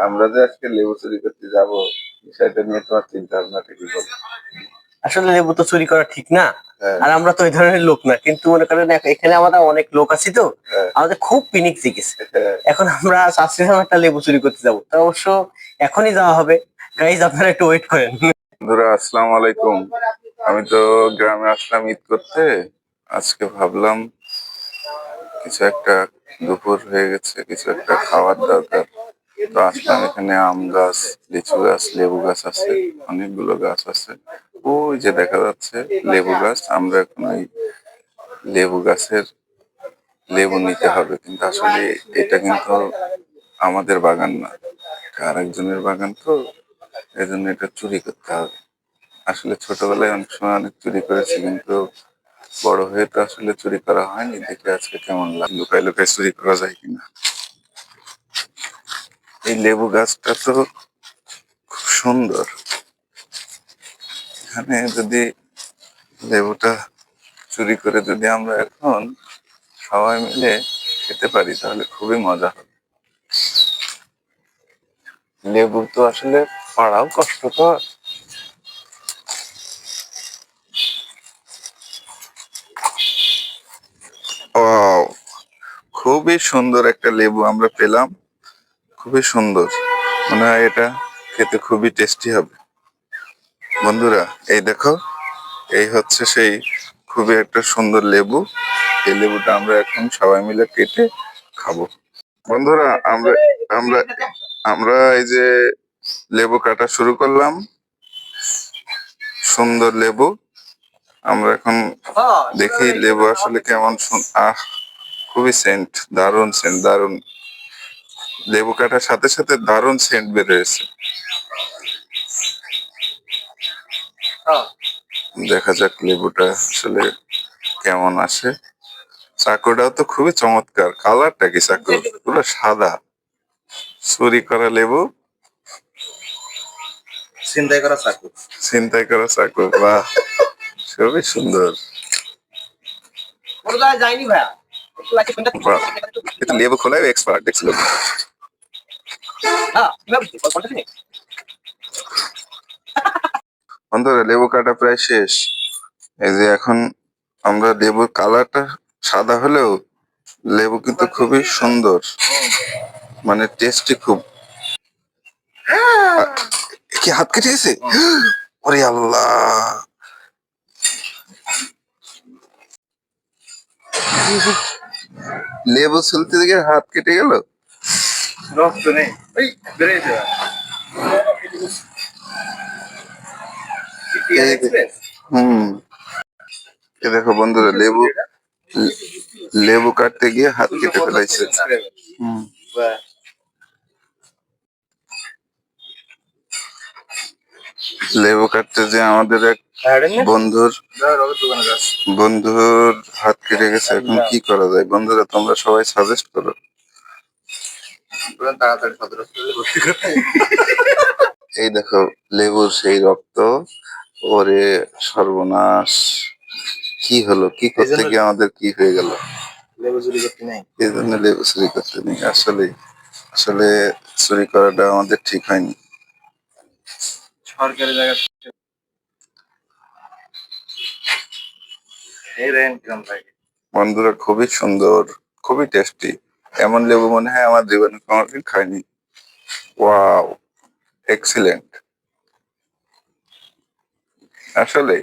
আমরা যে আজকে লেবু চুরি করতে যাব বিষয়টা নিয়ে তোমার চিন্তা ভাবনা কি বলো? আসলে লেবু তো চুরি করা ঠিক না। হ্যাঁ, আর আমরা তো এই ধরনের লোক না। কিন্তু মনে করেন এখানে আমাদের অনেক লোক আছি তো। হ্যাঁ, আমাদের খুব পিনিক জিগেছে হ্যাঁ। এখন আমরা চাচ্ছিলাম একটা লেবু চুরি করতে যাব। তা অবশ্য এখনই যাওয়া হবে। গাইজ আপনারা একটু ওয়েট করেন। বন্ধুরা আসসালামু আলাইকুম। আমি তো গ্রামে আসলাম ঈদ করতে। আজকে ভাবলাম কিছু একটা দুপুর হয়ে গেছে কিছু একটা খাওয়ার দরকার। তো এখানে আম গাছ, লিচু গাছ, লেবু গাছ আছে, অনেকগুলো গাছ আছে। ওই যে দেখা যাচ্ছে, লেবু গাছ, আমরা এখন ওই লেবু গাছের লেবু নিতে হবে। কিন্তু আসলে এটা কিন্তু আমাদের বাগান না। এটা আরেকজনের বাগান তো এই জন্য এটা চুরি করতে হবে। আসলে ছোটবেলায় অনেক সময় অনেক চুরি করেছি, কিন্তু বড় হয়ে তো আসলে চুরি করা হয়নি। দেখে আজকে কেমন লাগে। লুকাই লুকাই চুরি করা যায় কিনা। এই লেবু গাছটা তো খুব সুন্দর। এখানে যদি লেবুটা চুরি করে যদি আমরা এখন সবাই মিলে খেতে পারি, তাহলে খুবই মজা হবে। লেবু তো আসলে পাড়াও কষ্টকর খুবই সুন্দর একটা লেবু আমরা পেলাম। খুবই সুন্দর। মনে হয় এটা খেতে খুবই টেস্টি হবে। বন্ধুরা, এই দেখো, এই হচ্ছে সেই খুবই একটা সুন্দর লেবু। এই লেবুটা আমরা এখন সবাই মিলে কেটে খাব। বন্ধুরা, আমরা আমরা আমরা এই যে লেবু কাটা শুরু করলাম। সুন্দর লেবু। আমরা এখন দেখি লেবু আসলে কেমন আহ, খুবই সেন্ট দারুণ সেন্ট দারুণ। লেবু কাটার সাথে সাথে দারুণ সেন্ট বের হয়েছে। দেখা যাক লেবুটা আসলে কেমন আসে। চাকুটাও তো খুবই চমৎকার। কালারটা কি চাকু? পুরো সাদা। চুরি করা লেবু। চিন্তাই করা চাকু। ছিনতাই করা চাকু। বাহ! খুবই সুন্দর। যাইনি ভাইয়া। লেবু খোলায় এক্সপার্ট দেখছিল বন্ধুরা লেবু কাটা প্রায় শেষ। এই যে এখন আমরা লেবুর কালারটা সাদা হলেও লেবু কিন্তু খুবই সুন্দর। মানে টেস্টি খুব। কি হাত কেটে গেছে ওরে আল্লাহ। লেবু ছুলতে দিকে হাত কেটে গেল? রক্ত নেই ওই বেড়েছে হুম। এ দেখো বন্ধুরা লেবু লেবু কাটতে গিয়ে হাত কেটে ফেলাইছে হুম। লেবু কাটতে যে আমাদের এক বন্ধুর বন্ধুর হাত কেটে গেছে এখন কি করা যায়? বন্ধুরা তোমরা সবাই সাজেস্ট করো। তাড়াতাড়ি সদর হাসপাতালে ভর্তি করতে এই দেখো লেবুর সেই রক্ত ওরে সর্বনাশ। কি হলো? কি করতে গিয়ে আমাদের কি হয়ে গেল? লেবু চুরি করতে নাই। এই জন্য লেবু চুরি করতে নেই। আসলে আসলে চুরি করাটা আমাদের ঠিক হয়নি। সরকারি জায়গা বন্ধুরা খুবই সুন্দর খুবই টেস্টি এমন লেবু মনে হয় আমার জীবনে কোনোদিন খাইনি। Wow excellent. আসলে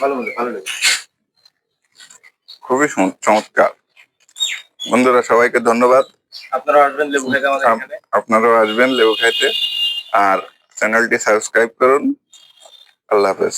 ভালো ভালো খুবই চমৎকার। বন্ধুরা সবাইকে ধন্যবাদ। আপনারা আসবেন লেবু আমাদের আপনারাও আসবেন লেবু খাইতে। আর চ্যানেলটি সাবস্ক্রাইব করুন। আল্লাহ হাফেজ।